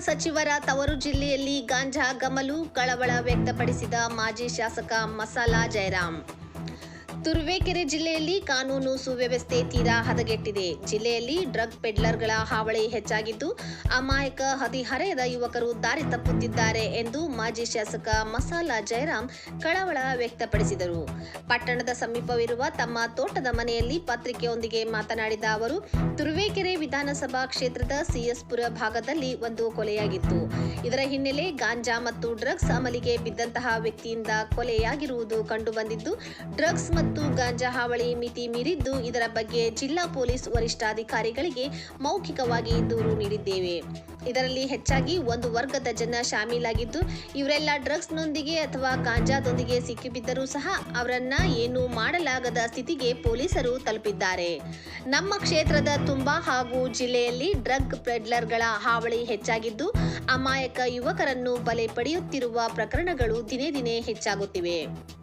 ಸಚಿವರ ತವರು ಜಿಲ್ಲೆಯಲ್ಲಿ ಗಾಂಜಾ ಗಮಲು ಕಳವಳ ವ್ಯಕ್ತಪಡಿಸಿದ ಮಾಜಿ ಶಾಸಕ ಮಸಾಲಾ ಜಯರಾಮ್ ತುರುವೇಕೆರೆ ಜಿಲ್ಲೆಯಲ್ಲಿ ಕಾನೂನು ಸುವ್ಯವಸ್ಥೆ ತೀರಾ ಹದಗೆಟ್ಟಿದೆ. ಜಿಲ್ಲೆಯಲ್ಲಿ ಡ್ರಗ್ ಪೆಡ್ಲರ್ಗಳ ಹಾವಳಿ ಹೆಚ್ಚಾಗಿದ್ದು, ಅಮಾಯಕ ಹದಿಹರೆಯದ ಯುವಕರು ದಾರಿ ತಪ್ಪುತ್ತಿದ್ದಾರೆ ಎಂದು ಮಾಜಿ ಶಾಸಕ ಮಸಾಲಾ ಜಯರಾಮ್ ಕಳವಳ ವ್ಯಕ್ತಪಡಿಸಿದರು. ಪಟ್ಟಣದ ಸಮೀಪವಿರುವ ತಮ್ಮ ತೋಟದ ಮನೆಯಲ್ಲಿ ಪತ್ರಿಕೆಯೊಂದಿಗೆ ಮಾತನಾಡಿದ ಅವರು, ತುರುವೇಕೆರೆ ವಿಧಾನಸಭಾ ಕ್ಷೇತ್ರದ ಸಿಎಸ್ಪುರ ಭಾಗದಲ್ಲಿ ಒಂದು ಕೊಲೆಯಾಗಿತ್ತು. ಇದರ ಹಿನ್ನೆಲೆ ಗಾಂಜಾ ಮತ್ತು ಡ್ರಗ್ಸ್ ಅಮಲಿಗೆ ಬಿದ್ದಂತಹ ವ್ಯಕ್ತಿಯಿಂದ ಕೊಲೆಯಾಗಿರುವುದು ಕಂಡುಬಂದಿದ್ದು, ಡ್ರಗ್ಸ್ ಮತ್ತು ಗಾಂಜಾ ಹಾವಳಿ ಮಿತಿ ಮೀರಿದ್ದು, ಇದರ ಬಗ್ಗೆ ಜಿಲ್ಲಾ ಪೊಲೀಸ್ ವರಿಷ್ಠಾಧಿಕಾರಿಗಳಿಗೆ ಮೌಖಿಕವಾಗಿ ದೂರು ನೀಡಿದ್ದೇವೆ. ಇದರಲ್ಲಿ ಹೆಚ್ಚಾಗಿ ಒಂದು ವರ್ಗದ ಜನ ಶಾಮೀಲಾಗಿದ್ದು, ಇವರೆಲ್ಲ ಡ್ರಗ್ಸ್ನೊಂದಿಗೆ ಅಥವಾ ಗಾಂಜಾದೊಂದಿಗೆ ಸಿಕ್ಕಿಬಿದ್ದರೂ ಸಹ ಅವರನ್ನ ಏನು ಮಾಡಲಾಗದ ಸ್ಥಿತಿಗೆ ಪೊಲೀಸರು ತಲುಪಿದ್ದಾರೆ. ನಮ್ಮ ಕ್ಷೇತ್ರದ ತುಂಬಾ ಹಾಗೂ ಜಿಲ್ಲೆಯಲ್ಲಿ ಡ್ರಗ್ ಪೆಡ್ಲರ್ಗಳ ಹಾವಳಿ ಹೆಚ್ಚಾಗಿದ್ದು, ಅಮಾಯಕ ಯುವಕರನ್ನು ಬಲೆ ಪಡೆಯುತ್ತಿರುವ ಪ್ರಕರಣಗಳು ದಿನೇ ದಿನೇ ಹೆಚ್ಚಾಗುತ್ತಿವೆ.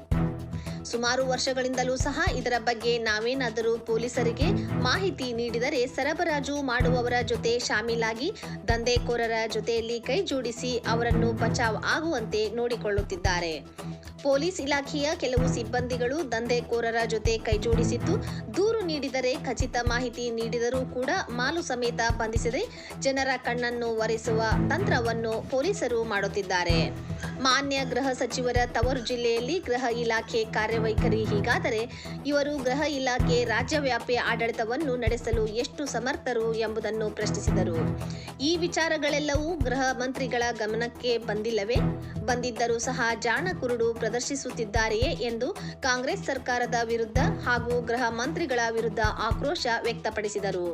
ಸುಮಾರು ವರ್ಷಗಳಿಂದಲೂ ಸಹ ಇದರ ಬಗ್ಗೆ ನಾವೇನಾದರೂ ಪೊಲೀಸರಿಗೆ ಮಾಹಿತಿ ನೀಡಿದರೆ ಸರಬರಾಜು ಮಾಡುವವರ ಜೊತೆ ಶಾಮೀಲಾಗಿ, ದಂಧೆಕೋರರ ಜೊತೆಯಲ್ಲಿ ಕೈಜೋಡಿಸಿ ಅವರನ್ನು ಬಚಾವ್ ಆಗುವಂತೆ ನೋಡಿಕೊಳ್ಳುತ್ತಿದ್ದಾರೆ. ಪೊಲೀಸ್ ಇಲಾಖೆಯ ಕೆಲವು ಸಿಬ್ಬಂದಿಗಳು ದಂಧೆಕೋರರ ಜೊತೆ ಕೈಜೋಡಿಸಿದ್ದು ದೂರು ನೀಡಿದರೆ ಖಚಿತ ಮಾಹಿತಿ ನೀಡಿದರೂ ಕೂಡ ಮಾಲು ಸಮೇತ ಬಂಧಿಸದೆ ಜನರ ಕಣ್ಣನ್ನು ಒರೆಸುವ ತಂತ್ರವನ್ನು ಪೊಲೀಸರು ಮಾಡುತ್ತಿದ್ದಾರೆ. ಮಾನ್ಯ ಗೃಹ ಸಚಿವರ ತವರು ಜಿಲ್ಲೆಯಲ್ಲಿ ಗೃಹ ಇಲಾಖೆ ಕಾರ್ಯವೈಖರಿ. ಹೀಗಾದರೆ ಇವರು ಗೃಹ ಇಲಾಖೆ ರಾಜ್ಯವ್ಯಾಪಿ ಆಡಳಿತವನ್ನು ನಡೆಸಲು ಎಷ್ಟು ಸಮರ್ಥರು ಎಂಬುದನ್ನು ಪ್ರಶ್ನಿಸಿದರು. ಈ ವಿಚಾರಗಳೆಲ್ಲವೂ ಗೃಹ ಮಂತ್ರಿಗಳ ಗಮನಕ್ಕೆ ಬಂದಿಲ್ಲವೇ? ಬಂದಿದ್ದರೂ ಸಹ ಜಾಣ ಕುರುಡು ಪ್ರದರ್ಶಿಸುತ್ತಿದ್ದಾರೆಯೇ ಎಂದು ಕಾಂಗ್ರೆಸ್ ಸರ್ಕಾರದ ವಿರುದ್ಧ ಹಾಗೂ ಗೃಹ ಮಂತ್ರಿಗಳ ವಿರುದ್ಧ ಆಕ್ರೋಶ ವ್ಯಕ್ತಪಡಿಸಿದರು.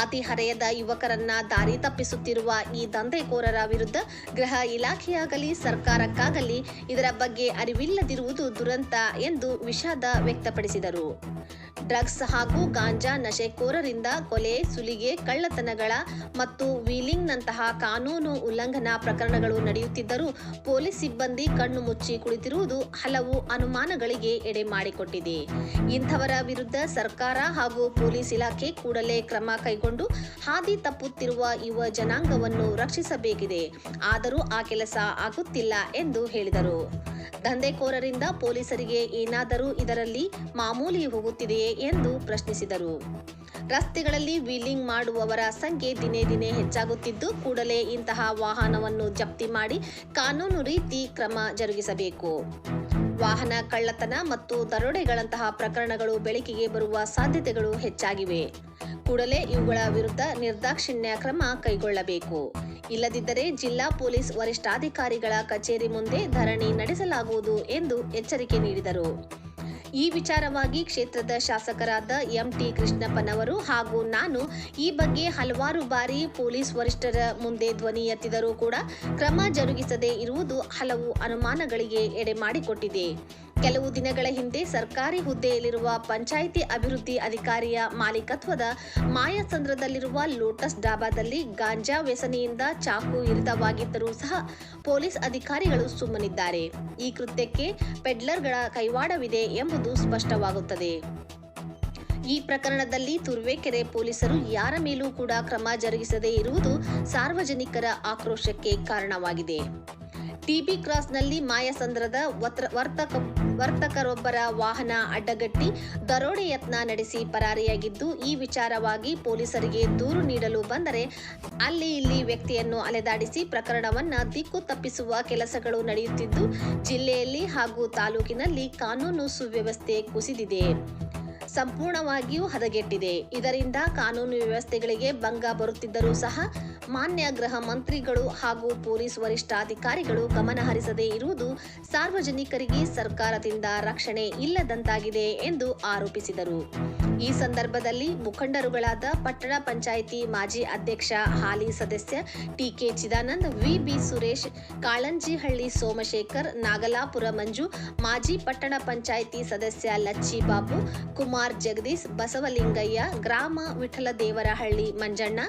ಹತಿಹರೆಯದ ಯುವಕರನ್ನ ದಾರಿ ತಪ್ಪಿಸುತ್ತಿರುವ ಈ ದಂಧೆಕೋರರ ವಿರುದ್ಧ ಗೃಹ ಇಲಾಖೆಯಾಗಲಿ, ಸರ್ಕಾರಕ್ಕಾಗಲಿ ಇದರ ಬಗ್ಗೆ ಅರಿವಿಲ್ಲದಿರುವುದು ದುರಂತ ಎಂದು ವಿಷಾದ ವ್ಯಕ್ತಪಡಿಸಿದರು. ಡ್ರಗ್ಸ್ ಹಾಗೂ ಗಾಂಜಾ ನಶೆಕೋರರಿಂದ ಕೊಲೆ, ಸುಲಿಗೆ, ಕಳ್ಳತನಗಳ ಮತ್ತು ವೀಲಿಂಗ್ನಂತಹ ಕಾನೂನು ಉಲ್ಲಂಘನಾ ಪ್ರಕರಣಗಳು ನಡೆಯುತ್ತಿದ್ದರೂ ಪೊಲೀಸ್ ಸಿಬ್ಬಂದಿ ಕಣ್ಣು ಮುಚ್ಚಿ ಕುಳಿತಿರುವುದು ಹಲವು ಅನುಮಾನಗಳಿಗೆ ಎಡೆ ಮಾಡಿಕೊಟ್ಟಿದೆ. ಇಂಥವರ ವಿರುದ್ಧ ಸರ್ಕಾರ ಹಾಗೂ ಪೊಲೀಸ್ ಇಲಾಖೆ ಕೂಡಲೇ ಕ್ರಮ ಕೈಗೊಂಡು ಹಾದಿ ತಪ್ಪುತ್ತಿರುವ ಯುವ ಜನಾಂಗವನ್ನು ರಕ್ಷಿಸಬೇಕಿದೆ. ಆದರೂ ಆ ಕೆಲಸ ಆಗುತ್ತಿಲ್ಲ ಎಂದು ಹೇಳಿದರು. ದಂಧೆಕೋರರಿಂದ ಪೊಲೀಸರಿಗೆ ಏನಾದರೂ ಇದರಲ್ಲಿ ಮಾಮೂಲಿ ಹೋಗುತ್ತಿದೆಯೇ ಎಂದು ಪ್ರಶ್ನಿಸಿದರು. ರಸ್ತೆಗಳಲ್ಲಿ ವೀಲಿಂಗ್ ಮಾಡುವವರ ಸಂಖ್ಯೆ ದಿನೇ ದಿನೇ ಹೆಚ್ಚಾಗುತ್ತಿದ್ದು, ಕೂಡಲೇ ಇಂತಹ ವಾಹನವನ್ನು ಜಪ್ತಿ ಮಾಡಿ ಕಾನೂನು ರೀತಿ ಕ್ರಮ ಜರುಗಿಸಬೇಕು. ವಾಹನ ಕಳ್ಳತನ ಮತ್ತು ದರೋಡೆಗಳಂತಹ ಪ್ರಕರಣಗಳು ಬೆಳಕಿಗೆ ಬರುವ ಸಾಧ್ಯತೆಗಳು ಹೆಚ್ಚಾಗಿವೆ. ಕೂಡಲೇ ಇವುಗಳ ವಿರುದ್ಧ ನಿರ್ದಾಕ್ಷಿಣ್ಯ ಕ್ರಮ ಕೈಗೊಳ್ಳಬೇಕು. ಇಲ್ಲದಿದ್ದರೆ ಜಿಲ್ಲಾ ಪೊಲೀಸ್ ವರಿಷ್ಠಾಧಿಕಾರಿಗಳ ಕಚೇರಿ ಮುಂದೆ ಧರಣಿ ನಡೆಸಲಾಗುವುದು ಎಂದು ಎಚ್ಚರಿಕೆ ನೀಡಿದರು. ಈ ವಿಚಾರವಾಗಿ ಕ್ಷೇತ್ರದ ಶಾಸಕರಾದ ಎಂಟಿ ಕೃಷ್ಣಪ್ಪನವರು ಹಾಗೂ ನಾನು ಈ ಬಗ್ಗೆ ಹಲವಾರು ಬಾರಿ ಪೊಲೀಸ್ ವರಿಷ್ಠರ ಮುಂದೆ ಧ್ವನಿ ಎತ್ತಿದರೂ ಕೂಡ ಕ್ರಮ ಜರುಗಿಸದೇ ಇರುವುದು ಹಲವು ಅನುಮಾನಗಳಿಗೆ ಎಡೆ ಮಾಡಿಕೊಟ್ಟಿದೆ. ಕೆಲವು ದಿನಗಳ ಹಿಂದೆ ಸರ್ಕಾರಿ ಹುದ್ದೆಯಲ್ಲಿರುವ ಪಂಚಾಯಿತಿ ಅಭಿವೃದ್ಧಿ ಅಧಿಕಾರಿಯ ಮಾಲೀಕತ್ವದ ಮಾಯಸಂದ್ರದಲ್ಲಿರುವ ಲೋಟಸ್ ಡಾಬಾದಲ್ಲಿ ಗಾಂಜಾ ವ್ಯಸನಿಯಿಂದ ಚಾಕು ಇರಿತವಾಗಿದ್ದರೂ ಸಹ ಪೊಲೀಸ್ ಅಧಿಕಾರಿಗಳು ಸುಮ್ಮನಿದ್ದಾರೆ. ಈ ಕೃತ್ಯಕ್ಕೆ ಪೆಡ್ಲರ್ಗಳ ಕೈವಾಡವಿದೆ ಎಂಬುದು ಸ್ಪಷ್ಟವಾಗುತ್ತದೆ. ಈ ಪ್ರಕರಣದಲ್ಲಿ ತುರುವೇಕೆರೆ ಪೊಲೀಸರು ಯಾರ ಮೇಲೂ ಕೂಡ ಕ್ರಮ ಜರುಗಿಸದೇ ಇರುವುದು ಸಾರ್ವಜನಿಕರ ಆಕ್ರೋಶಕ್ಕೆ ಕಾರಣವಾಗಿದೆ. ಟಿಬಿ ಕ್ರಾಸ್ನಲ್ಲಿ ಮಾಯಸಂದ್ರದ ವರ್ತಕ, ವರ್ತಕರೊಬ್ಬರ ವಾಹನ ಅಡ್ಡಗಟ್ಟಿ ದರೋಡೆ ಯತ್ನ ನಡೆಸಿ ಪರಾರಿಯಾಗಿದ್ದು, ಈ ವಿಚಾರವಾಗಿ ಪೊಲೀಸರಿಗೆ ದೂರು ನೀಡಲು ಬಂದರೆ ಅಲ್ಲಿ ಇಲ್ಲಿ ವ್ಯಕ್ತಿಯನ್ನು ಅಲೆದಾಡಿಸಿ ಪ್ರಕರಣವನ್ನು ದಿಕ್ಕು ತಪ್ಪಿಸುವ ಕೆಲಸಗಳು ನಡೆಯುತ್ತಿದ್ದು, ಜಿಲ್ಲೆಯಲ್ಲಿ ಹಾಗೂ ತಾಲೂಕಿನಲ್ಲಿ ಕಾನೂನು ಸುವ್ಯವಸ್ಥೆ ಕುಸಿದಿದೆ. ಸಂಪೂರ್ಣವಾಗಿಯೂ ಹದಗೆಟ್ಟಿದೆ. ಇದರಿಂದ ಕಾನೂನು ವ್ಯವಸ್ಥೆಗಳಿಗೆ ಭಂಗ ಬರುತ್ತಿದ್ದರೂ ಸಹ ಮಾನ್ಯ ಗೃಹ ಮಂತ್ರಿಗಳು ಹಾಗೂ ಪೊಲೀಸ್ ವರಿಷ್ಠಾಧಿಕಾರಿಗಳು ಗಮನಹರಿಸದೇ ಇರುವುದು ಸಾರ್ವಜನಿಕರಿಗೆ ಸರ್ಕಾರದಿಂದ ರಕ್ಷಣೆ ಇಲ್ಲದಂತಾಗಿದೆ ಎಂದು ಆರೋಪಿಸಿದರು. ಈ ಸಂದರ್ಭದಲ್ಲಿ ಮುಖಂಡರುಗಳಾದ ಪಟ್ಟಣ ಪಂಚಾಯಿತಿ ಮಾಜಿ ಅಧ್ಯಕ್ಷ, ಹಾಲಿ ಸದಸ್ಯ ಟಿಕೆ ಚಿದಾನಂದ್ ವಿಬಿ ಸುರೇಶ್, ಕಾಳಂಜಿಹಳ್ಳಿ ಸೋಮಶೇಖರ್, ನಾಗಲಾಪುರ ಮಂಜು, ಮಾಜಿ ಪಟ್ಟಣ ಪಂಚಾಯಿತಿ ಸದಸ್ಯ ಲಚ್ಚಿ ಬಾಬು ಕುಮಾರ್ ಜಗದೀಶ್, ಬಸವಲಿಂಗಯ್ಯ, ಗ್ರಾಮ ವಿಠಲ ದೇವರಹಳ್ಳಿ ಮಂಜಣ್ಣ,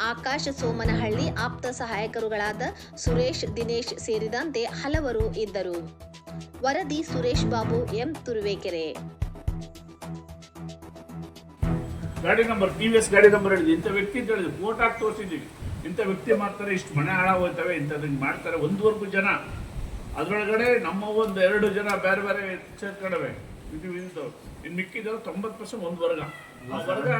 ಆಕಾಶ ಸೋಮನಹಳ್ಳಿ ಆಪ್ತ ಸಹಾಯಕರುಗಳಾದ ಸುರೇಶ್, ದಿನೇಶ್ ಸೇರಿದಂತೆ ಹಲವರು ಇದ್ದರು. ವರದಿ ಸುರೇಶ್ ಬಾಬು ಎಂ. ತುರುವೇಕೆರೆ. ಗಾಡಿ ನಂಬರ್, ಟಿ ವಿ ಎಸ್ ಗಾಡಿ ನಂಬರ್ ಹೇಳಿದ್ವಿ ಇಂಥ ವ್ಯಕ್ತಿ ಅಂತ ಹೇಳಿದ್ವಿ ಫೋಟೋ ಹಾಕಿ ತೋರಿಸಿದ್ದೀವಿ. ಇಂಥ ವ್ಯಕ್ತಿ ಮಾಡ್ತಾರೆ, ಇಷ್ಟು ಮನೆ ಹಾಳಾಗೋಯ್ತವೆ ಇಂಥದ್ದು ಮಾಡ್ತಾರೆ ಒಂದುವರೆಗೂ ಜನ. ಅದರೊಳಗಡೆ ನಮ್ಮ ಒಂದು ಎರಡು ಜನ ಬೇರೆ ಬೇರೆ ಕಡವೆ ಇದು ಇದು ಇನ್ನು ಮಿಕ್ಕಿದ್ರೆ ತೊಂಬತ್ತು ಪರ್ಸೆಂಟ್ ಒಂದು ವರ್ಗ. ಆ ವರ್ಗ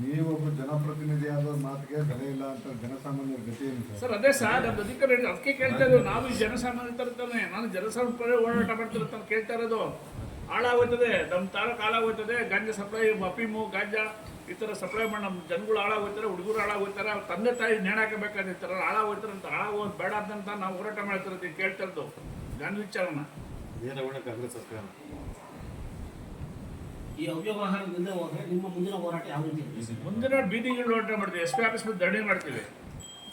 ನೀವೊಬ್ಬ ಜನಪ್ರತಿನಿಧಿ ಆದ ಮಾತಿಗೆ ಬೆಲೆ ಇಲ್ಲ ಅಂತ ಜನಸಾಮಾನ್ಯರ ಗತಿ ಏನು ಸರ್? ಅದೇ ಸರ್ ನಮ್ಮ ಅಧಿಕಾರಿ ಅದಕ್ಕೆ ಕೇಳ್ತಾ ಇರೋದು ನಾವು ಈ ಜನಸಾಮಾನ್ಯ ತರ್ತಾನೆ ನಾನು ಜನಸಾಮಾನ್ಯ ಹೋರಾಟ ಓಡಾಟ ಮಾಡ್ತಿರ್ತಾನೆ ಕೇಳ್ತಾ ಇರೋದು. ಹಾಳಾಗೋಯ್ತದೆ. ನಮ್ಮ ತಾಲೂಕು ಹಾಳಾಗೋಯ್ತದೆ. ಗಾಂಜಾ ಸಪ್ಲೈ ಅಫೀಮು ಗಾಂಜಾ ಈ ಥರ ಸಪ್ಲೈ ಮಾಡಿ ನಮ್ಮ ಜನಗಳು ಹಾಳಾಗೋಯ್ತಾರೆ ಹುಡುಗರು ಹಾಳಾಗೋಯ್ತಾರೆ ಅವ್ರ ತಂದೆ ತಾಯಿ ನೇಣಾಕಬೇಕಾದ ಈ ಥರ ಹಾಳಾಗೋಯ್ತಾರೆ ಅಂತ ಹಾಳಾಗೋದು ಬೇಡ ಅಂತ ನಾವು ಹೋರಾಟ ಮಾಡ್ತಿರೋದು ಈಗ ಕೇಳ್ತಾ ಇರೋದು. ಗಾಂಧಿ ವಿಚಾರನ. ಏನಾಗೋಣ ಕಾಂಗ್ರೆಸ್ ಸರ್ಕಾರ? ಈ ಅವ್ಯವಹಾರದಿಂದ ಹೋದ್ರೆ ನಿಮ್ಮ ಮುಂದಿನ ಹೋರಾಟ ಯಾವ ರೀತಿ ಇರುತ್ತೆ? ಮುಂದಿನ ಬೀದಿಗಳು ಹೋರಾಟ ಮಾಡ್ತೀವಿ. ಎಸ್ ಪಿ ಆಫೀಸ್ ಮೇಲೆ ಧರಣಿ ಮಾಡ್ತೀವಿ.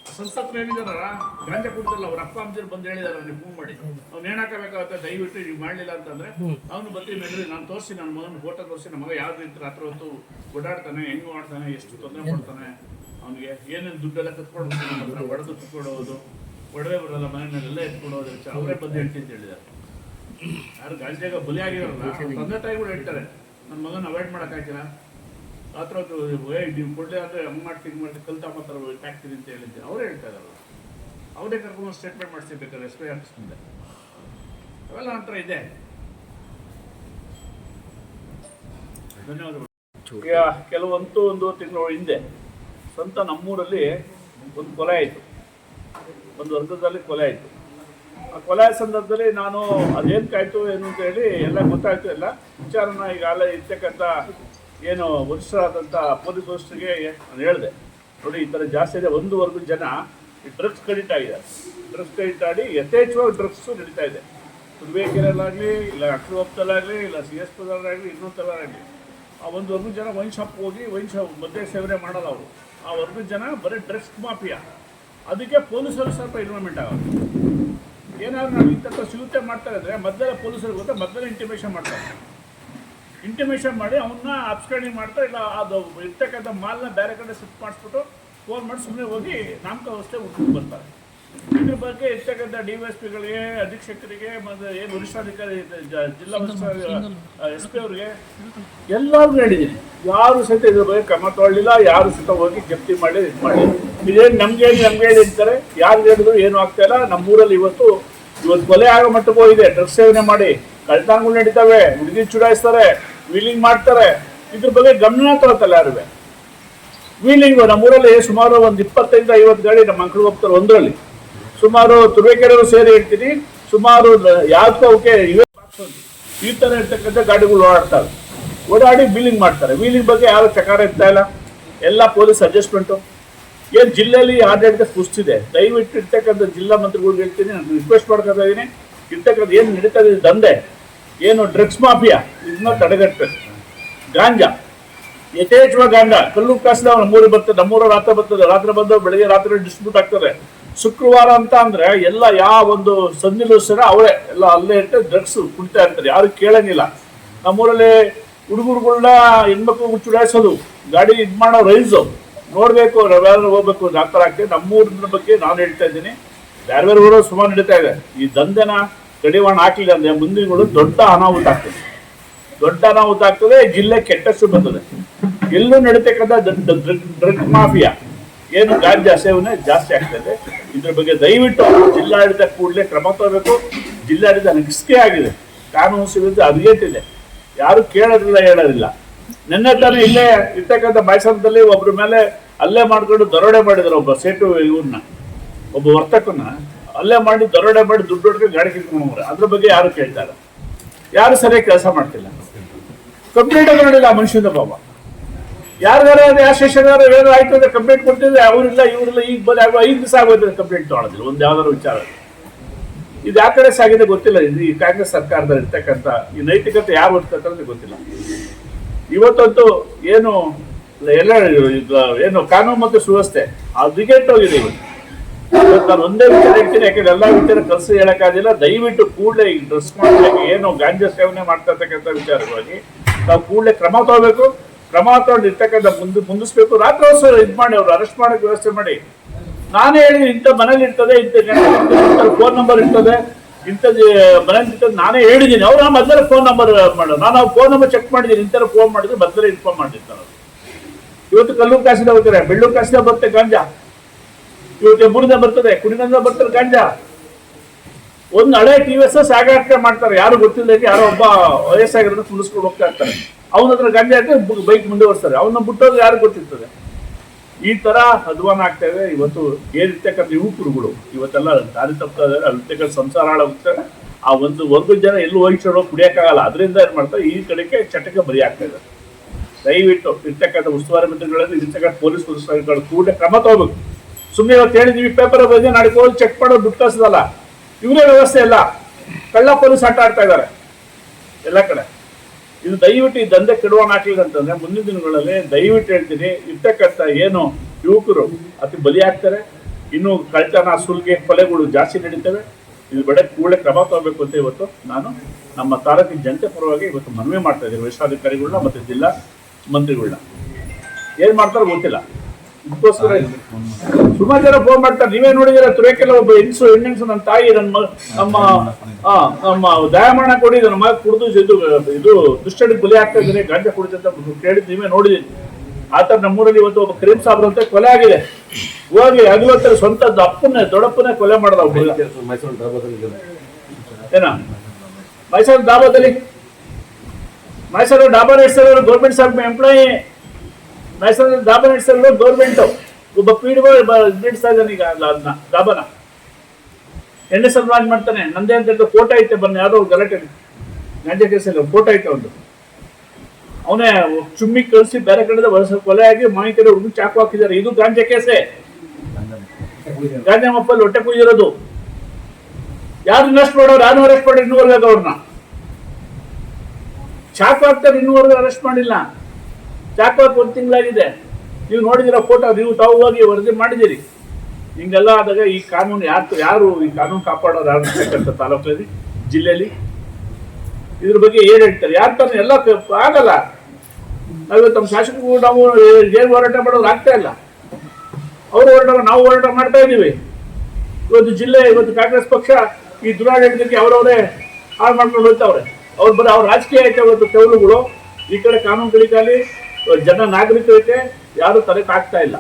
ಸಂಸತ್ರು ಏನಿದಾರ ಗಾಂಜಾ ಕುಡ್ತಲ್ಲ ಅವ್ರ ಅಪ್ಪ ಅಮ್ಮದಿರು ಬಂದು ಹೇಳಿದಾರ ನೀವು ಫೋನ್ ಮಾಡಿ. ಅವ್ನು ಏನಾಕಬೇಕಾಗುತ್ತೆ ದಯವಿಟ್ಟು ನೀವು ಮಾಡಲಿಲ್ಲ ಅಂತಂದ್ರೆ ಅವನು ಬರ್ತೀವಿ ಮೇಲೆ ನಾನು ತೋರಿಸಿ ನನ್ನ ಮಗನ ಫೋಟೋ ತೋರಿಸಿ ನಮ್ಮ ಮಗ ಯಾವ ರೀತಿ ರಾತ್ರಿ ಹೊತ್ತು ಓಡಾಡ್ತಾನೆ ಹೆಂಗ್ ಮಾಡ್ತಾನೆ ಎಷ್ಟು ತೊಂದರೆ ಮಾಡ್ತಾನೆ ಅವನಿಗೆ ಏನೇನು ದುಡ್ಡೆಲ್ಲ ಕತ್ಕೊಂಡು ಒಡೆದು ಕತ್ಕೊಡೋದು ಕತ್ಕೊಂಡು ಒಡವೆ ಬರೋಲ್ಲ ಮನೆಯಲ್ಲೆಲ್ಲ ಎತ್ಕೊಡೋದು ಅವರೇ ಬಂದು ಹೇಳ್ತೀನಿ ಅಂತ ಹೇಳಿದ್ದಾರೆ ಯಾರು ಗಾಂಜಾಗ ಬಲಿ ಆಗಿರಲ್ಲ ತಂದೆ ತಂದೆ ತಾಯಿಗಳು ಹೇಳ್ತಾರೆ ನನ್ನ ಮಗನ ಅವಾಯ್ಡ್ ಮಾಡೋಕ್ಕಾಗಿಲ್ಲ ಹತ್ರ ಏ, ನೀವು ಕೊಡಲಿ ಅಂದರೆ ಹಂಗೆ ಮಾಡ್ತೀನಿ ಮಾಡ್ತೀನಿ, ಕಲ್ತಾ ಮಾತ್ರ ಹಾಕ್ತೀನಿ ಅಂತ ಹೇಳಿದ್ದೆ. ಅವರೇ ಹೇಳ್ತಾ ಇದ್ದಾರಲ್ಲ ಅವರೇ ಕರ್ಕೊಂಡು ಸ್ಟೇಟ್ಮೆಂಟ್ ಮಾಡಿಸ್ತಿರ್ಬೇಕಾದ್ರೆ ಎಸ್ ಪಿ ಆಫೀಸ್ ಮುಂದೆ. ಅವೆಲ್ಲ ನಂತರ ಇದೆ. ಧನ್ಯವಾದಗಳು. ಈಗ ಕೆಲವಂತೂ ಒಂದು ತಿಂಗಳು ಹಿಂದೆ ಸ್ವಂತ ನಮ್ಮೂರಲ್ಲಿ ಒಂದು ಕೊಲೆ ಆಯಿತು. ಒಂದು ವರ್ಗದಲ್ಲಿ ಕೊಲೆ ಆಯಿತು. ಆ ಕೊಲೆ ಸಂದರ್ಭದಲ್ಲಿ ನಾನು ಅದೇನು ಕಾಯ್ತು ಏನು ಅಂತ ಹೇಳಿ ಎಲ್ಲ ಗೊತ್ತಾಯ್ತು ಎಲ್ಲ. ವಿಚಾರನ ಈಗಾಗಲೇ ಇರ್ತಕ್ಕಂಥ ಏನು ವರಿಷ್ಠರಾದಂಥ ಪೊಲೀಸ್ ವರಿಷ್ಠರಿಗೆ ನಾನು ಹೇಳಿದೆ. ನೋಡಿ, ಈ ಥರ ಜಾಸ್ತಿ ಇದೆ. ಒಂದು ವರ್ಗದ ಜನ ಈ ಡ್ರಗ್ಸ್ ಕ್ರೆಡಿಟ್ ಆಗಿದೆ. ಡ್ರಗ್ಸ್ ಕ್ರೆಡಿಟ್ ಆಡಿ ಯಥೇಚ್ಛವಾಗಿ ಡ್ರಗ್ಸು ನಡೀತಾ ಇದೆ. ತುರ್ಬೇಕೆರೆಯಲ್ಲಾಗಲಿ ಇಲ್ಲ ಅಕ್ರವಪ್ತಲ್ಲಾಗಲಿ ಇಲ್ಲ ಸಿ ಎಸ್ ಪದಲ್ಲಾಗಲಿ ಇನ್ನೊಂದು ತಲಾಗಲಿ ಆ ಒಂದು ವರ್ಗದ ಜನ ವೈನ್ ಶಾಪ್ ಹೋಗಿ ವೈನ್ ಶಾಪ್ ಮದ್ಯ ಸೇವನೆ ಮಾಡಲ್ಲ ಅವರು. ಆ ವರ್ಗದ ಜನ ಬರೀ ಡ್ರಗ್ಸ್ ಮಾಫಿಯಾ. ಅದಕ್ಕೆ ಪೊಲೀಸರು ಸ್ವಲ್ಪ ಇನ್ವಾಲ್ವ್ಮೆಂಟ್ ಆಗೋದು. ಏನಾದ್ರು ನಾವು ಇಂಥ ಸಿಗುತ್ತೆ ಮಾಡ್ತಾರೆ ಅಂದರೆ ಮೊದಲೇ ಪೊಲೀಸರಿಗೆ ಗೊತ್ತಾ? ಮೊದಲೇ ಇಂಟಿಮೇಷನ್ ಮಾಡ್ತಾರೆ. ಇಂಟಿಮೇಷನ್ ಮಾಡಿ ಅವನ್ನ ಅಬ್ಸ್ಕಂಡಿಂಗ್ ಮಾಡ್ತಾರೆ ಇಲ್ಲ ಅದು ಇರ್ತಕ್ಕಂಥ ಮಾಲ್ನ ಬೇರೆ ಕಡೆ ಶಿಫ್ಟ್ ಮಾಡಿಸ್ಬಿಟ್ಟು ಫೋನ್ ಮಾಡಿ ಸುಮ್ಮನೆ ಹೋಗಿ ನಾಮಕ ವ್ಯವಸ್ಥೆ ಹುಡ್ಕೊಂಡು ಬರ್ತಾರೆ. ಇದ್ರ ಬಗ್ಗೆ ಇರ್ತಕ್ಕಂಥ ಡಿ ವೈ ಎಸ್ ಪಿಗಳಿಗೆ ಅಧೀಕ್ಷಕರಿಗೆ ಮತ್ತು ಏನು ವರಿಷ್ಠಾಧಿಕಾರಿ ಜಿಲ್ಲಾ ಜಿಲ್ಲಾ ಎಸ್ ಪಿ ಅವ್ರಿಗೆ ಎಲ್ಲರಿಗೂ ಹೇಳಿದ್ದೀನಿ. ಯಾರು ಸಹಿತ ಇದ್ರ ಬಗ್ಗೆ ಕ್ರಮ ತಗೊಳ್ಳಿಲ್ಲ ಯಾರು ಸಹಿತ ಹೋಗಿ ಜಪ್ತಿ ಮಾಡಿ ಇದು ಮಾಡಿ. ಇದೇನು ನಮ್ಗೆ ಹೇಳಿ ನಮ್ಗೆ ಹೇಳಿ ಅಂತಾರೆ. ಯಾರು ಹೇಳಿದ್ರು ಏನು ಆಗ್ತಾ ಇಲ್ಲ. ನಮ್ಮೂರಲ್ಲಿ ಇವತ್ತು ಇವತ್ತು ಕೊಲೆ ಆಗೋ ಮಟ್ಟಕ್ಕೆ ಹೋಗಿದೆ. ಡ್ರಗ್ಸ್ ಸೇವನೆ ಮಾಡಿ ಕಳ್ತನಗಳು ನಡೀತವೆ, ಹುಡುಗಿ ಚುಡಾಯಿಸ್ತಾರೆ ವೀಲಿಂಗ್ ಮಾಡ್ತಾರೆ. ಇದ್ರ ಬಗ್ಗೆ ಗಮನ ತಗೋತಲ್ಲ ಯಾರುವೆ? ವೀಲಿಂಗ್ ನಮ್ಮೂರಲ್ಲಿ ಸುಮಾರು ಒಂದು ಇಪ್ಪತ್ತೈದು ಐವತ್ತು ಗಾಡಿ ನಮ್ಮ ಮಕ್ಕಳು ಹೋಗ್ತಾರೆ ಒಂದರಲ್ಲಿ. ಸುಮಾರು ತುರುವೇಕೆರೆಯವರು ಸೇರಿ ಹೇಳ್ತೀನಿ ಸುಮಾರು ಯಾವ್ದಕ್ಕೆ ಈ ಥರ ಇರ್ತಕ್ಕಂಥ ಗಾಡಿಗಳು ಓಡಾಡ್ತಾರೆ. ಓಡಾಡಿ ವೀಲಿಂಗ್ ಮಾಡ್ತಾರೆ. ವೀಲಿಂಗ್ ಬಗ್ಗೆ ಯಾರು ಚಕಾರ ಇರ್ತಾ ಇಲ್ಲ. ಎಲ್ಲ ಪೊಲೀಸ್ ಅಡ್ಜಸ್ಟ್ಮೆಂಟು ಏನು ಜಿಲ್ಲೆಯಲ್ಲಿ ಆಡಳಿತ ಕುಸ್ತಿದೆ ದಯವಿಟ್ಟು ಇರ್ತಕ್ಕಂಥ ಜಿಲ್ಲಾ ಮಂತ್ರಿಗಳಿಗೆ ಹೇಳ್ತೀನಿ, ನಾನು ರಿಕ್ವೆಸ್ಟ್ ಮಾಡ್ಕೊತಾ ಇದ್ದೀನಿ ಇರ್ತಕ್ಕಂಥ ಏನು ನಡೀತಾ ಇದೆ, ದಂಧೆ, ಏನು ಡ್ರಗ್ಸ್ ಮಾಫಿಯಾ ಇದನ್ನ ತಡೆಗಟ್ಟಬೇಕು ಗಾಂಜಾ, ಯಥೇಚ್ಛವಾಗಿ ಗಾಂಜಾ ಕಲ್ಲು ಕಾಸಿದ ನಮ್ಮೂರಿಗೆ ಬರ್ತದೆ ನಮ್ಮೂರ ರಾತ್ರಿ ಬರ್ತದೆ, ರಾತ್ರಿ ಬಂದು ಬೆಳಗ್ಗೆ ರಾತ್ರಿ ಡಿಸ್ಟ್ರಿಬ್ಯೂಟ್ ಆಗ್ತದೆ. ಶುಕ್ರವಾರ ಅಂತ ಅಂದ್ರೆ ಎಲ್ಲ ಯಾವ ಒಂದು ಸಂದಿಲು ಸರ ಅವರೇ, ಎಲ್ಲ ಅಲ್ಲೇ ಇಟ್ಟು ಡ್ರಗ್ಸ್ ಕುಡಿತಾ ಇರ್ತಾರೆ, ಯಾರು ಕೇಳಂಗಿಲ್ಲ. ನಮ್ಮೂರಲ್ಲಿ ಹುಡುಗರುಗಳನ್ನ ಹೆಣ್ಮಕ್ಳು ಚುಡಾಯಿಸೋದು, ಗಾಡಿ ಇದು ಮಾಡೋ ರೈಸು ನೋಡಬೇಕು ನಾವ್ಯಾರು ಹೋಗ್ಬೇಕು ಡಾಕ್ಟರ್ ಆಗ್ತದೆ. ನಮ್ಮೂರಿನ ಬಗ್ಗೆ ನಾನು ಹೇಳ್ತಾ ಇದ್ದೀನಿ. ಬೇರೆ ಬೇರೆ ಊರು ಸುಮಾರು ನಡೀತಾ ಇದೆ. ಈ ದಂಧೆನ ಕಡಿವಾಣ ಹಾಕಲಿಲ್ಲ ಅಂದ್ರೆ ಮುಂದಿನಗಳು ದೊಡ್ಡ ಅನಾಹುತ ಆಗ್ತದೆ. ದೊಡ್ಡ ಅನಾಹುತ ಆಗ್ತದೆ, ಜಿಲ್ಲೆ ಕೆಟ್ಟಷ್ಟು ಬರ್ತದೆ ಎಲ್ಲೂ ನಡೀತಕ್ಕಂಥ ಡ್ರಗ್ ಮಾಫಿಯಾ. ಏನು ಗಾಂಜಾ ಸೇವನೆ ಜಾಸ್ತಿ ಆಗ್ತದೆ ಇದ್ರ ಬಗ್ಗೆ ದಯವಿಟ್ಟು ಜಿಲ್ಲಾಡಳಿತ ಕೂಡಲೇ ಕ್ರಮ ತಗೋಬೇಕು. ಜಿಲ್ಲಾಡಳಿತ ನಗಿಸ್ಕೆ ಆಗಿದೆ. ಕಾನೂನು ಸಿಗುತ್ತೆ ಅದುಗೇಟಿದೆ ಯಾರು ಕೇಳೋದಿಲ್ಲ ಹೇಳೋದಿಲ್ಲ. ನಿನ್ನೆ ತಾನೇ ಇಲ್ಲೇ ಇರ್ತಕ್ಕಂಥ ಮೈಸೂರದಲ್ಲಿ ಒಬ್ಬರ ಮೇಲೆ ಅಲ್ಲೇ ಮಾಡ್ಕೊಂಡು ದರೋಡೆ ಮಾಡಿದ್ರು ಒಬ್ಬ ಸೇಟು ಇವ್ರನ್ನ ಒಬ್ಬ ವರ್ತಕನ್ನ ಅಲ್ಲೇ ಮಾಡಿ ದರೋಡೆ ಮಾಡಿ ದುಡ್ಡು ಹೊಡ್ಕೊಂಡು ಗಾಡಿ ಕಿತ್ಕೊಂಡು ಅದ್ರ ಬಗ್ಗೆ ಯಾರು ಕೇಳ್ತಾರ? ಯಾರು ಸರಿಯಾಗಿ ಕೆಲಸ ಮಾಡ್ತಿಲ್ಲ. ಕಂಪ್ಲೇಂಟ್ ನೋಡಿಲ್ಲ ಆ ಮನುಷ್ಯನ ಬಾಬಾ ಯಾರ್ಯಾರ ಯಾವ ಸ್ಟೇಷನ್ ಏನಾದ್ರು ಆಯ್ತು ಅಂದ್ರೆ ಕಂಪ್ಲೇಂಟ್ ಕೊಡ್ತಿದ್ರೆ ಅವರಿಲ್ಲ, ಇವರಿಲ್ಲ, ಈಗ ಬಂದು ಐದು ದಿವಸ ಆಗೋದ್ರೆ ಕಂಪ್ಲೇಂಟ್ ತೊಗೊಳೋದಿಲ್ಲ. ಒಂದು ಯಾವ್ದಾದ್ರು ವಿಚಾರ. ಇದು ಯಾವ ಕಡೆ ಸಾಗಿದೆ ಗೊತ್ತಿಲ್ಲ. ಈ ಕಾಂಗ್ರೆಸ್ ಸರ್ಕಾರದಲ್ಲಿ ಇರ್ತಕ್ಕಂಥ ಈ ನೈತಿಕತೆ ಯಾರು ಅಂತ ಗೊತ್ತಿಲ್ಲ. ಇವತ್ತಂತೂ ಏನು ಎಲ್ಲ ಏನು ಕಾನೂನು ಮತ್ತು ಸುವ್ಯವಸ್ಥೆ ಹದಗೆಟ್ಟು ಹೋಗಿದೆ ಇವತ್ತು ನಾನು ಒಂದೇ ವಿಚಾರ ಹೇಳ್ತೀನಿ, ಯಾಕಂದ್ರೆ ಎಲ್ಲಾ ವಿಚಾರ ಕಲ್ಸಿ ಹೇಳಕ್ಕಾಗಿಲ್ಲ ದಯವಿಟ್ಟು ಕೂಡಲೇ ಈ ಡ್ರೆಸ್ ಏನು ಗಾಂಜಾ ಸೇವನೆ ಮಾಡ್ತಾ ಇರ್ತಕ್ಕಂಥ ವಿಚಾರವಾಗಿ ನಾವು ಕೂಡಲೇ ಕ್ರಮ ತಗೋಬೇಕು. ಕ್ರಮ ತಗೊಂಡು ಇರ್ತಕ್ಕಂಥ ಮುಂದೆ ಮುಂದಿಸ್ಬೇಕು. ರಾತ್ರಿ ಇದು ಮಾಡಿ, ಅವ್ರು ಅರೆಸ್ಟ್ ಮಾಡಕ್ಕೆ ವ್ಯವಸ್ಥೆ ಮಾಡಿ. ನಾನೇ ಹೇಳಿದ್ರೆ ಇಂಥ ಮನೇಲಿ ಇರ್ತದೆ, ಇಂಥ ಫೋನ್ ನಂಬರ್ ಇರ್ತದೆ ಇಂಥದ್ದು ಮನೇಲಿ ಇರ್ತದೆ, ನಾನೇ ಹೇಳಿದ್ದೀನಿ. ಅವ್ರು ಮೊದಲೇ ಫೋನ್ ನಂಬರ್ ಮಾಡೋದು ನಾನು ಫೋನ್ ನಂಬರ್ ಚೆಕ್ ಮಾಡಿದ್ದೀನಿ ಇಂಥರ ಫೋನ್ ಮಾಡಿದ್ರೆ ಮೊದಲೇ ಇನ್ಫಾರ್ಮ್ ಮಾಡಿರ್ತಾರೆ. ಇವತ್ತು ಕಲ್ಲು ಕಾಸಿದ ಹೋಗ್ತಾರೆ? ಬೆಳ್ಳೂರು ಕಾಸಿದ ಬರುತ್ತೆ ಗಾಂಜಾ. ಇವತ್ತು ಎಬ್ಬರಿಂದ ಬರ್ತದೆ ಕುಡಿನಿಂದ ಬರ್ತದೆ ಗಾಂಜಾ. ಒಂದು ಹಳೆ ಟಿ ವಿ ಎಸ್ ಸಾಗಾಟ ಮಾಡ್ತಾರೆ. ಯಾರು ಗೊತ್ತಿಲ್ಲದೆ ಯಾರೋ ಒಬ್ಬ ವಯಸ್ಸಾಗಿರೋದು ಕುಡಿಸ್ಕೊಂಡು ಹೋಗ್ತಾ ಇರ್ತಾರೆ. ಅವನ ಹತ್ರ ಗಾಂಜಾ ಹಾಕಿ ಬೈಕ್ ಮುಂದುವರಿಸ್ತಾರೆ ಅವನ್ನ ಬಿಟ್ಟೋದು ಯಾರು ಗೊತ್ತಿರ್ತದೆ? ಈ ತರ ಅಧ್ವಾನ ಇದೆ. ಇವತ್ತು ಏನಿರ್ತಕ್ಕಂಥ ಯುವಕರುಗಳು, ಇವತ್ತೆಲ್ಲ ದಾರಿ ತಪ್ತಾ ಅಲ್ಲಿರ್ತಕ್ಕಂಥ ಸಂಸಾರ ಹಾಳಾಗ್ತಾರೆ ಆ ಒಂದು ಒಂದು ಜನ ಎಲ್ಲೂ ಹೋಗಿ ಕುಡಿಯಕ್ಕಾಗಲ್ಲ. ಅದರಿಂದ ಏನ್ ಮಾಡ್ತಾರೆ? ಈ ಕಡೆಗೆ ಚಟಕ್ಕೆ ಬರಿ ಆಗ್ತಾ ದಯವಿಟ್ಟು ಇರ್ತಕ್ಕಂಥ ಉಸ್ತುವಾರಿ ಮಂತ್ರಿಗಳಲ್ಲಿ ಇರ್ತಕ್ಕಂಥ ಪೊಲೀಸ್ ಉಸ್ತುವಾರಿಗಳು ಕೂಡ ಕ್ರಮ ತಗೋಬೇಕು. ಸುಮ್ಮನೆ ಇವತ್ತು ಹೇಳಿದೀವಿ ಪೇಪರ್ ಬಂದು ನಾಳೆ ಚೆಕ್ ಮಾಡೋದು ದುಡ್ಡು ಕಳಿಸೋದಲ್ಲ. ಇವರೇ ವ್ಯವಸ್ಥೆ ಇಲ್ಲ ಕಳ್ಳ ಪೊಲೀಸ್ ಆಟ ಆಡ್ತಾ ಇದ್ದಾರೆ. ಎಲ್ಲ ಕಡೆ. ಇದು ದಯವಿಟ್ಟು ಈ ದಂಧೆ ಕೆಡುವಣ ಹಾಕ್ಲಿಲ್ಲ ಅಂತಂದ್ರೆ ಮುಂದಿನ ದಿನಗಳಲ್ಲಿ ದಯವಿಟ್ಟು ಹೇಳ್ತೀನಿ, ಇರ್ತಕ್ಕಂಥ ಏನು ಯುವಕರು ಅತಿ ಬಲಿ ಆಗ್ತಾರೆ ಇನ್ನು ಕಳ್ತನ ಸುಲ್ಗೆ, ಕೊಲೆಗಳು ಜಾಸ್ತಿ ನಡೀತವೆ. ಇದು ಬಡ, ಕೂಡಲೇ ಕ್ರಮ ತಗೋಬೇಕು ಅಂತ ಇವತ್ತು ನಾನು ನಮ್ಮ ತಾಲೂಕಿನ ಜನತೆ ಪರವಾಗಿ ಇವತ್ತು ಮನವಿ ಮಾಡ್ತಾ ಇದ್ದೀನಿ. ವರಿಷ್ಠಾಧಿಕಾರಿಗಳನ್ನ ಮತ್ತು ಜಿಲ್ಲಾ ಮಂತ್ರಿಗಳನ್ನ ಏನ್ ಮಾಡ್ತಾರೋ ಗೊತ್ತಿಲ್ಲ. ಇದಕ್ಕೋಸ್ಕರ ಸುಮಾರು ಜನ ಫೋನ್ ಮಾಡ್ತಾರೆ, ನೀವೇ ನೋಡಿದಿರ ತುರೇಕೆಲ್ಲ ಒಬ್ಬ ಹೆಣ್ಸು ಹೆಣ್ಣೆಂಗಸು ನನ್ನ ತಾಯಿ ನನ್ನ ನಮ್ಮ ನಮ್ಮ ದಯಾಮರಣ ಕೊಡಿ ನನ್ನ ಮಗ ಕುಡಿದು ಇದು ಇದು ದುಷ್ಟಡಿ ಕೊಲೆ ಆಗ್ತಾ ಇದ್ದೀನಿ, ಗಾಂಜಾ ಕುಡಿದಂತ ಕೇಳಿದ್ ನೀವೇ ನೋಡಿದೀನಿ ಆತರ ನಮ್ಮೂರಲ್ಲಿ ಇವತ್ತು ಒಬ್ಬ ಕರೀಂ ಸಾಬ್ರ ಅಂತ ಕೊಲೆ ಆಗಿದೆ. ಹೋಗಿ ಅಗಲತ್ತರ ಸ್ವಂತ ಅಪ್ಪನ್ನೇ ದೊಡಪ್ಪನೇ ಕೊಲೆ ಮಾಡ್ದ. ಏನ? ಮೈಸೂರು ದಾಬಾದಲ್ಲಿ ಮೈಸೂರು ಡಾಬಾ ನಡೆಸಿರೋರು ಗೌರ್ಮೆಂಟ್ ಸಾಬ್ ಎಂಪ್ಲಾಯಿ ಮೈಸೂರು ಡಾಬಾ ನಡೆಸಿರೋರು ಗೌರ್ಮೆಂಟ್ ಒಬ್ಬ ಪೀಡ್ ನಡೆಸ್ತಾ ಇದ್ದಾನೆ ಈಗ ಅದನ್ನ ಡಾಬಾನ. ಎಣ್ಣೆ ಸನ್ಮಾನ ಮಾಡ್ತಾನೆ, ನಂದೇ ಅಂತ ಫೋಟೋ ಐತೆ, ಬನ್ನಿ, ಯಾರೋ ಗಲಾಟೆ ಗಾಂಜಾ ಕೇಸಲ್ಲಿ ಫೋಟೋ ಐತೆ ಒಂದು ಅವನೇ ಚುಮ್ಮಿ ಕಳಿಸಿ ಬೇರೆ ಕಡೆ ಕೊಲೆ ಆಗಿ ಮಾಹಿತಿ ಹುಡುಗ ಚಾಕು ಹಾಕಿದ್ದಾರೆ. ಇದು ಗಾಂಜಾ ಕೇಸೆ. ಗಾಂಜಾ ಮಪ್ಪಲ್ಲಿ ಹೊಟ್ಟೆ ಕುಯ್ದಿರೋದು. ಯಾರು ನಷ್ಟ ಮಾಡೋರು ಯಾರು ಅರೆಸ್ಟ್ ಮಾಡಿ ಇನ್ನೂವರೆಗೆ ಅವ್ರನ್ನ. ಚಾಕು ಇನ್ನೂವರೆಗೂ ಅರೆಸ್ಟ್ ಮಾಡಿಲ್ಲ. ಚಾಕು ಒಂದು ತಿಂಗಳಾಗಿದೆ. ನೀವು ನೋಡಿದಿರ ಫೋಟೋ ನೀವು ತಾವು ಹೋಗಿ ವರದಿ ಮಾಡಿದ್ದೀರಿ ಹಿಂಗೆಲ್ಲ ಆದಾಗ ಈ ಕಾನೂನು ಯಾರು ಯಾರು ಈ ಕಾನೂನು ಕಾಪಾಡೋರು ಯಾರು ತಾಲೂಕಲ್ಲಿ, ಜಿಲ್ಲೆಯಲ್ಲಿ? ಇದ್ರ ಬಗ್ಗೆ ಏನು ಹೇಳ್ತಾರೆ? ಯಾರು ತಾನು ಎಲ್ಲ ಆಗಲ್ಲ. ನಾವು ತಮ್ಮ ಶಾಸಕರು, ನಾವು ಏನು ಹೋರಾಟ ಮಾಡೋದು ಆಗ್ತಾ ಇಲ್ಲ. ಅವರು ಹೋರಾಟ, ನಾವು ಹೋರಾಟ ಮಾಡ್ತಾ ಇದ್ದೀವಿ. ಇವತ್ತು ಜಿಲ್ಲೆ, ಇವತ್ತು ಕಾಂಗ್ರೆಸ್ ಪಕ್ಷ ಈ ದುರಾಡಳಿತಕ್ಕೆ ಅವರವರೇ ಹಾಳು ಮಾಡ್ಕೊಂಡು ಹೋಗ್ತಾವ್ರೆ. ಅವ್ರು ಬರೀ ಅವ್ರ ರಾಜಕೀಯ ಐತೆ ಅವತ್ತು ತೆವಲುಗಳು ಈ ಕಡೆ ಕಾನೂನು ಕಲಿಕಾಲಿ ಜನ ನಾಗರಿಕರಿಗೆ ಯಾರು ತಲೆಗೆ ಆಗ್ತಾ ಇಲ್ಲ.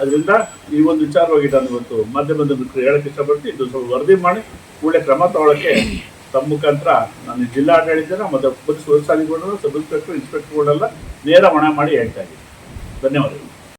ಅದರಿಂದ ಈ ಒಂದು ವಿಚಾರವಾಗಿ ನಾನು ಇವತ್ತು ಮಾಧ್ಯಮದ ಮಿತ್ರರು ಹೇಳಕ್ಕೆ ಇಷ್ಟಪಡ್ತೀನಿ. ಇದು ಸ್ವಲ್ಪ ವರದಿ ಮಾಡಿ, ಕೂಡಲೇ ಕ್ರಮ ತಗೊಳ್ಳೋಕ್ಕೆ ತಮ್ಮ ಮುಖಾಂತರ ನಾನು ಜಿಲ್ಲಾ ಆಡಳಿತನ ಮತ್ತು ಪೊಲೀಸ್ ವರಿಷ್ಠಾಧಿಕಾರಿಗಳು ಸಬ್ ಇನ್ಸ್ಪೆಕ್ಟರ್ ಇನ್ಸ್ಪೆಕ್ಟರ್ಗಳೆಲ್ಲ ನೇರ ಹೊಣೆ ಮಾಡಿ ಹೇಳ್ತಾ ಇದ್ದೀನಿ. ಧನ್ಯವಾದಗಳು.